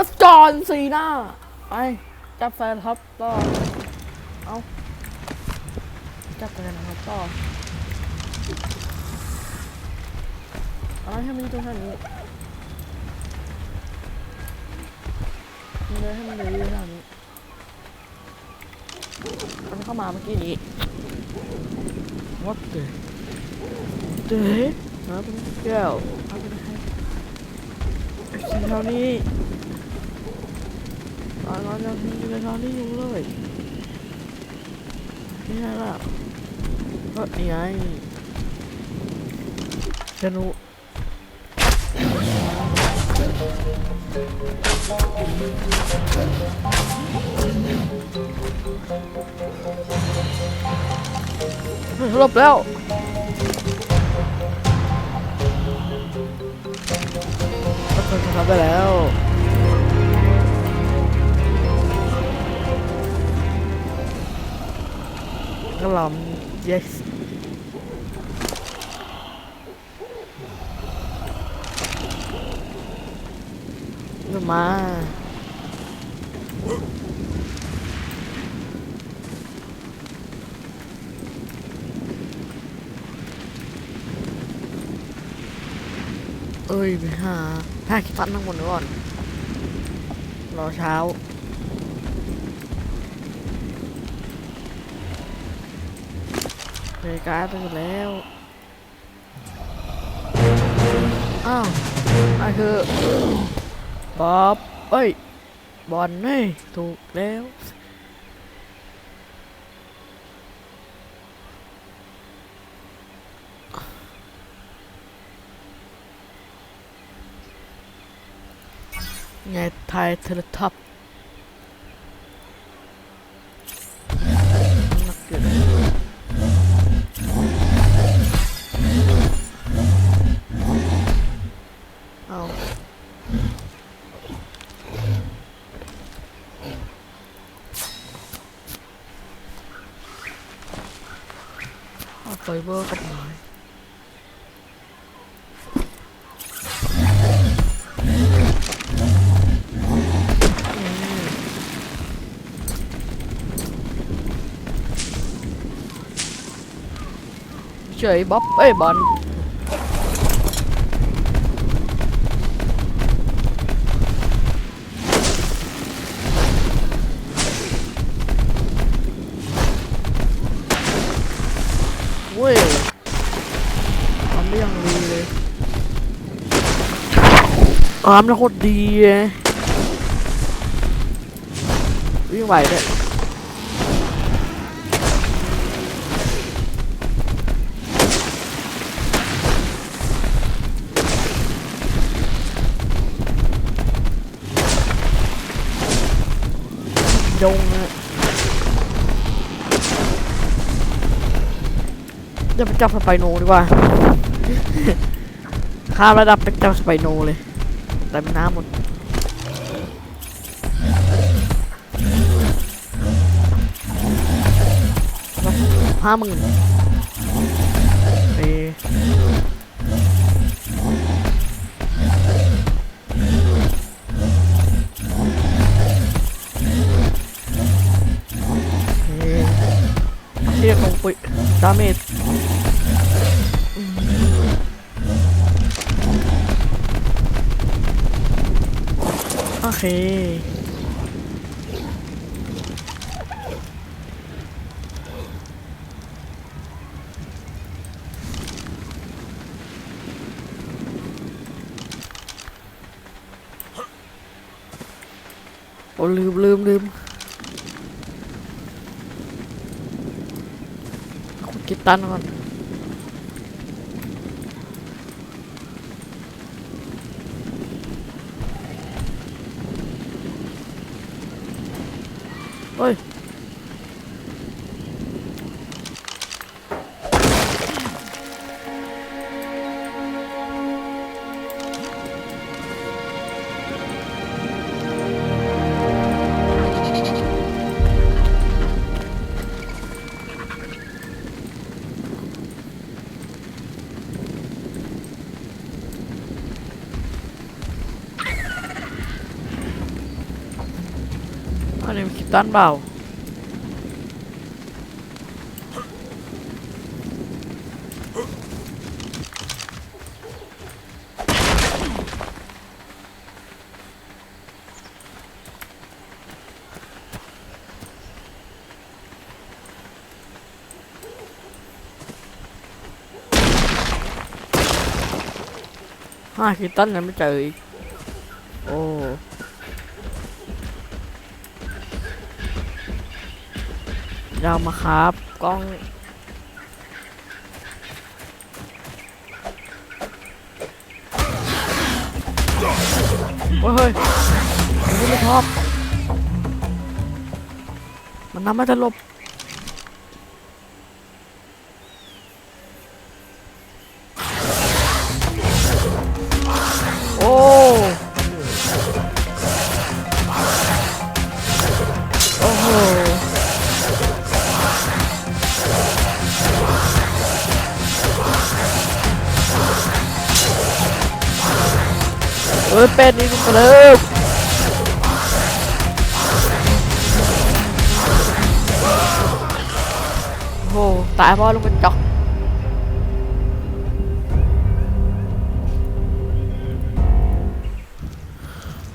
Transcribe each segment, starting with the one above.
แล้วจอห์นซีน่าไปจับแฟนครับต่อเอาจับแฟนครับต่ออะไรให้มันอยู่ตรงนี้มันเลยให้มันเลยอยู่ตรงนี้มันเข้ามาเมื่อกี้นี้ What the the heck นะเป็นแก้วเอาไปให้ไอ้สิ่งเท่านี้ ตอนนอนยังมีในเท่านี้อยู่เลยนี่ไงล่ะก็นี่ไงจะรู้เฮ้ยหลบแล้วก็ทำไปแล้ว กระหลำ yes เดี๋ยวมาเอ้ยไปหาถ้าคิดฟันทั้งหมดก่อน รอเช้า นาฬิกาตื่นแล้ว อ้าวนั่นคือบ๊อบเอ้ย บอลนี่ถูกแล้วไงไทยเทเลทับนักเกิดเอา เอาไฟเบอ อาร์มแล้วโคตรดีวิ่งไหวเลยยงอะจะไปจับสไปโนดีกว่าข้ามระดับไปจับสไปโนเลย แต่เป็นน้ำหมดห้าหมื่นเอเอ๊ะเรียกลงปุยดาเมจ เค โอ้ลืมลืมลืมขุดกิตตันก่อน อันนี้มันคิดตั เรามาครับกล้องโอ้ยเฮ้ยอันไม่ชอบ มันนำมาจะหลบ เอ้ยเป็ดนี่มันเร็วโอ้โหตายพราะลงเป็นจอก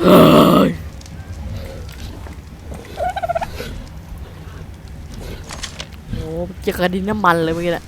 เฮ้ยโอ้โหเจอกระดินน้ำมันเลยเมื่อกี้แหละ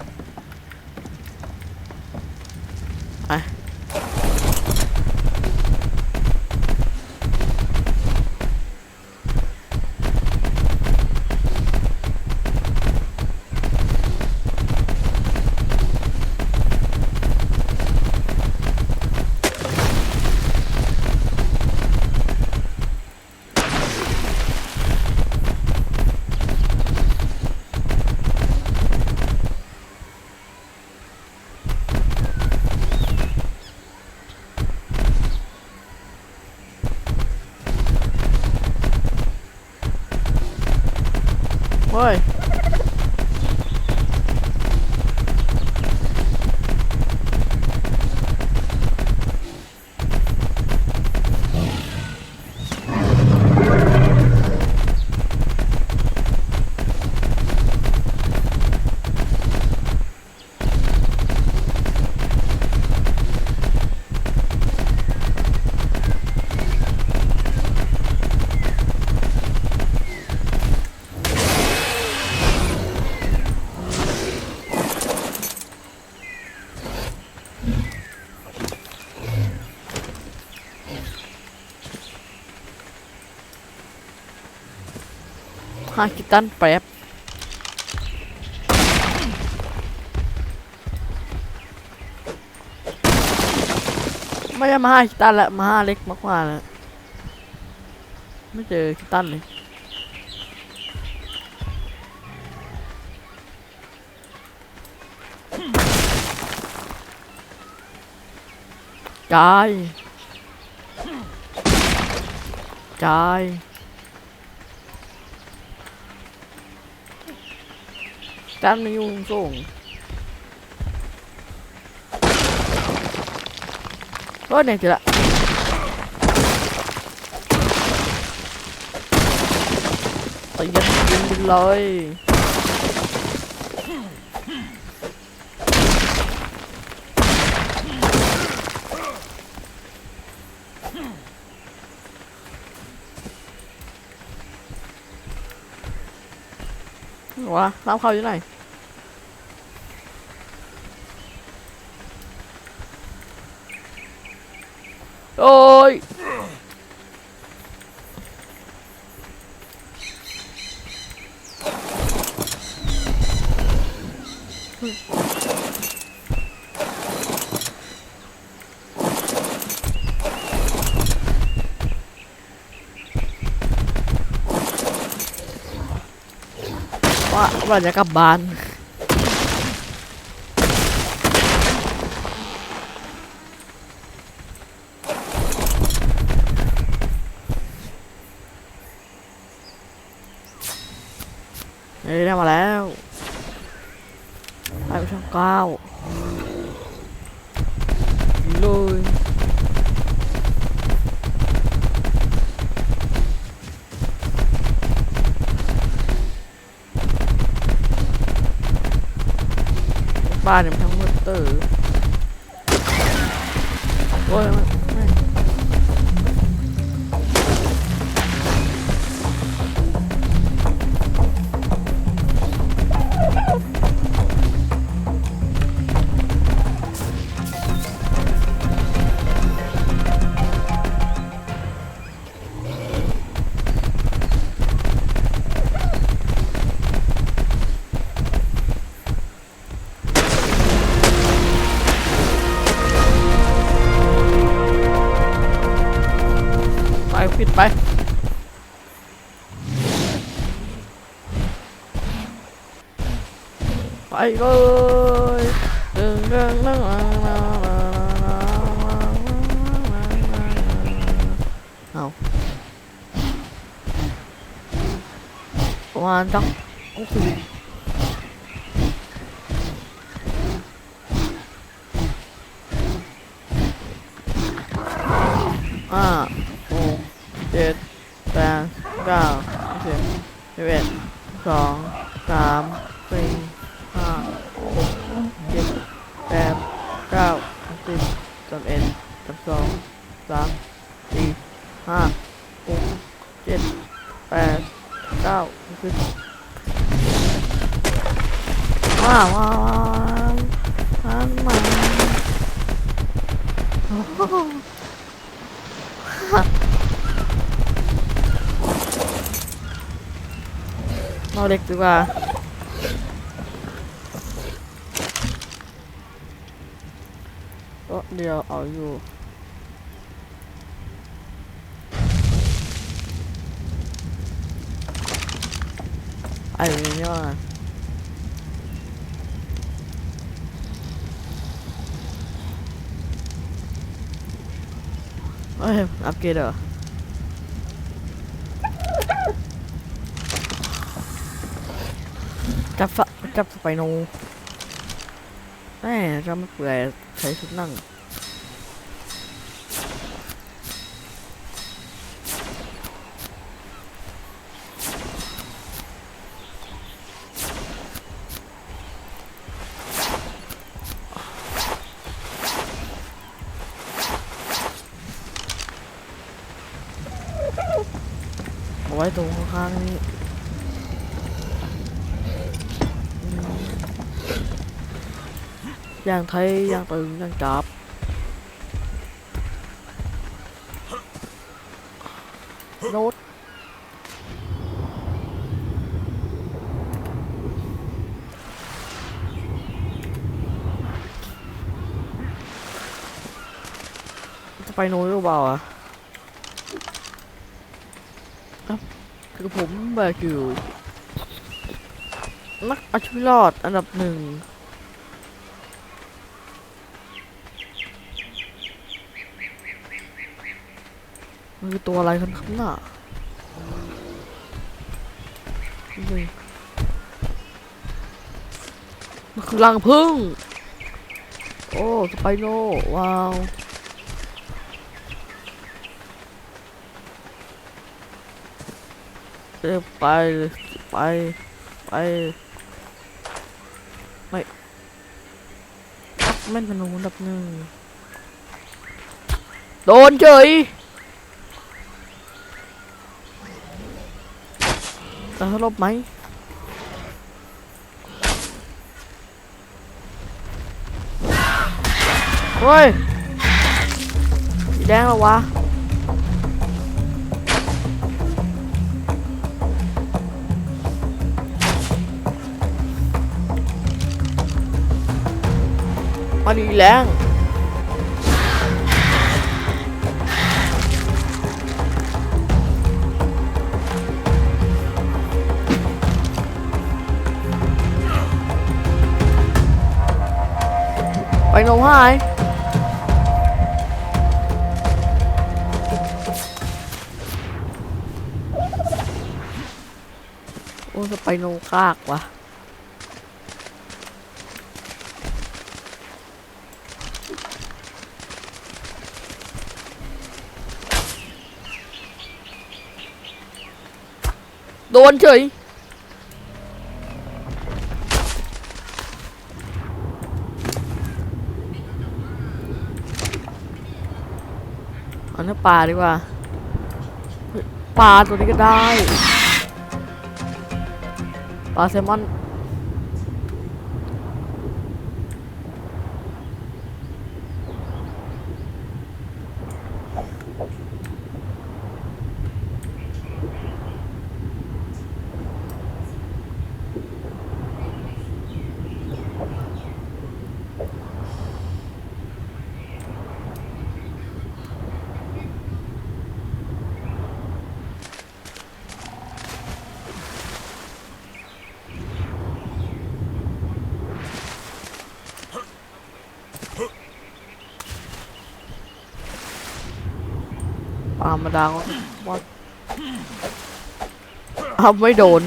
าคิตันแป๊บไม่ใช่มาห้าคิตันละมาห้าเล็กมากกว่าล้วไม่เจอคิตันเลยจายจาย แต้มนี้ยุ่งส่งก็เนี่ยเจอละตีกันยิงไปเลย วะรับเขาอยู่ไหน โอ้ย ว่าจะกลับบ้าน นี่ได้มาแล้วไปไปช่องเก้าเลย บ้านเนี่ยมันทั้งมืดตื้อ ไปเลยดึงดึงดึงเอาประมาณสักโอ้โหห้าหกเจ็ดแปดเก้าสิบสิบเอ็ดสองสามสี่ห้าหกเจ็ดแปดเก้าสิบสิบเอ็ดสิบสองสามสี่ห้าหกเจ็ดแปดเก้าสิบว้าวว้าวว้าวว้าวว้าวโอ้โห เราเด็กดีกว่าก็เดี๋ยวเอาอยู่ไอ้เนี่ย เอ้ยอัปเกรดเหรอจับสะจับสไปโนแม่จะมาเปื่อยใช้ชุดนั่ง ว้ตรงข้างๆนี้อย่าง คือผมแบกอยู่นักอาชีวิตรอดอันดับหนึ่งมันคือตัวอะไรกันครับน่ะมันคือรังผึ้งโอ้สไปโนว้าว เดี๋ยวไปไปไปไม่แม่นพนมอันดับหนึ่งโดนเฉยจะลบไหมเฮ้ยแดงแล้ววะ มาดีแรงไปโนไฮโอ้จะไปโนกากว่ะ โดนเฉยเอาเนื้อปลาดีกว่าปลาตัวนี้ก็ได้ปลาแซลมอน ธรรมดาวัดทำไม่โดน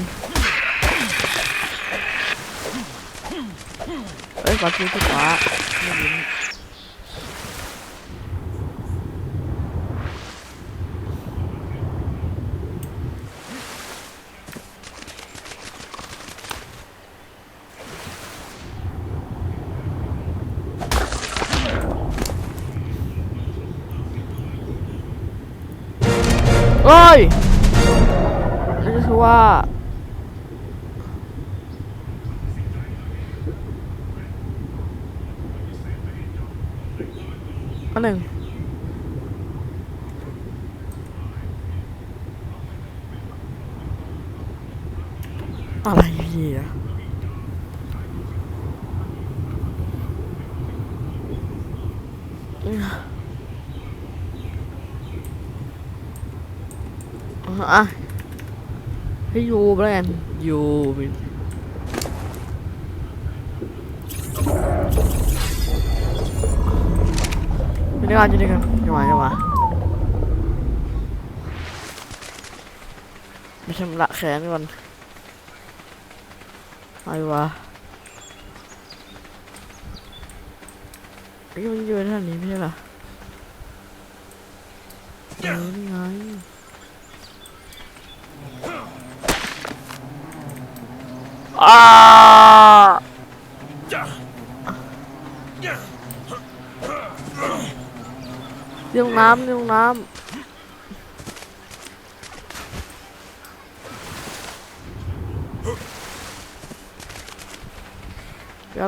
เอ้ยมาทูที่ฟ้า คือว่า อันหนึ่งอะไรเนี่ยอะ ให้ยูไปแล้วกันยูมีอยู่ด้วยกันอยู่ด้วยกันจังหวะจังหวะไม่ชำระแขนก่อนอะไรวะไอ้ยมันอยู่ในท่านนี้ไม่ใช่เหรอเออนี่ไง อ่าเรื่องน้ำเรื่องน้ำเดี๋ย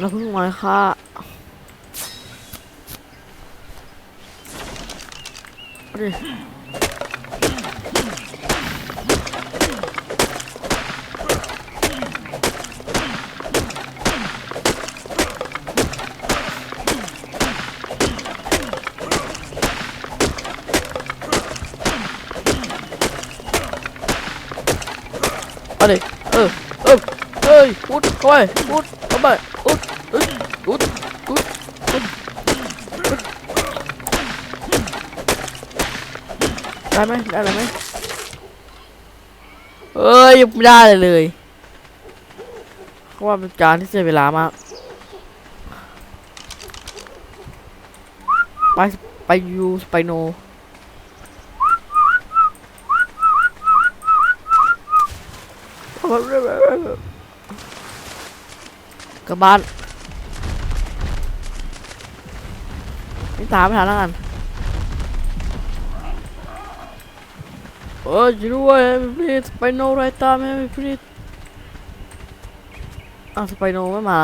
วเราเดี๋ยวเพึ่งรอเราพึ่งเราพึ่งรอเราพึ่งมาค่ะเอาดิเอาดิเออ เออ เอ้ยพุดเข้าไปพุดเข้าไป อุดอุดอุดอุดอุดอุดได้ไหมได้อะไรไหมเอ้ยยังไม่ได้เลยเลยเพราะว่าเป็นการที่เสียเวลามากไปไปยูไปโนกลับบ้าน ไม่ตามไม่ทันแล้วกันโอ้ยช่วยด้วยพี่สไปโนไรตามให้พี่อ้าวสไปโนไม่มา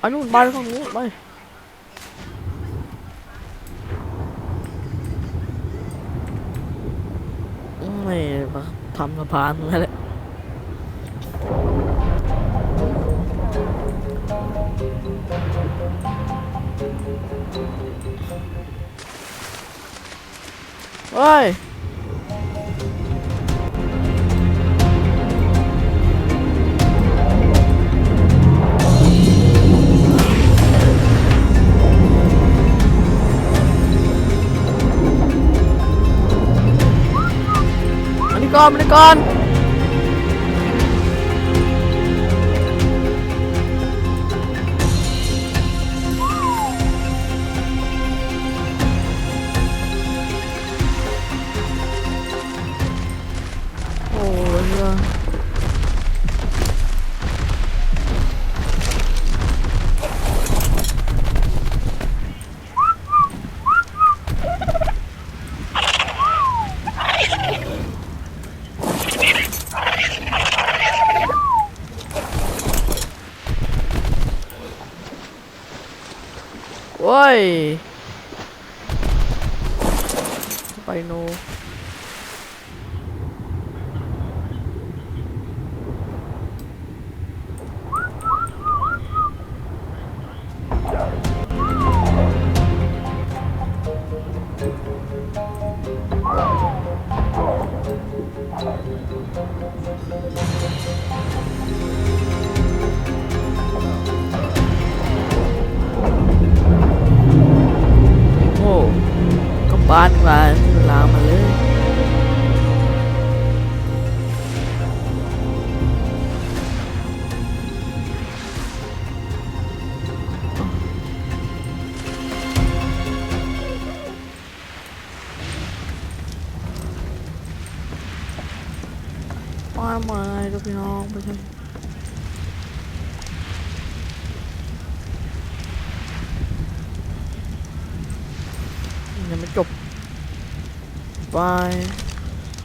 อันนู้นไปฝั่งนู้นไป ไม่มาทำสะพานนั่นแหละเฮ้ย ก่อนไปก่อน ย บ้านมา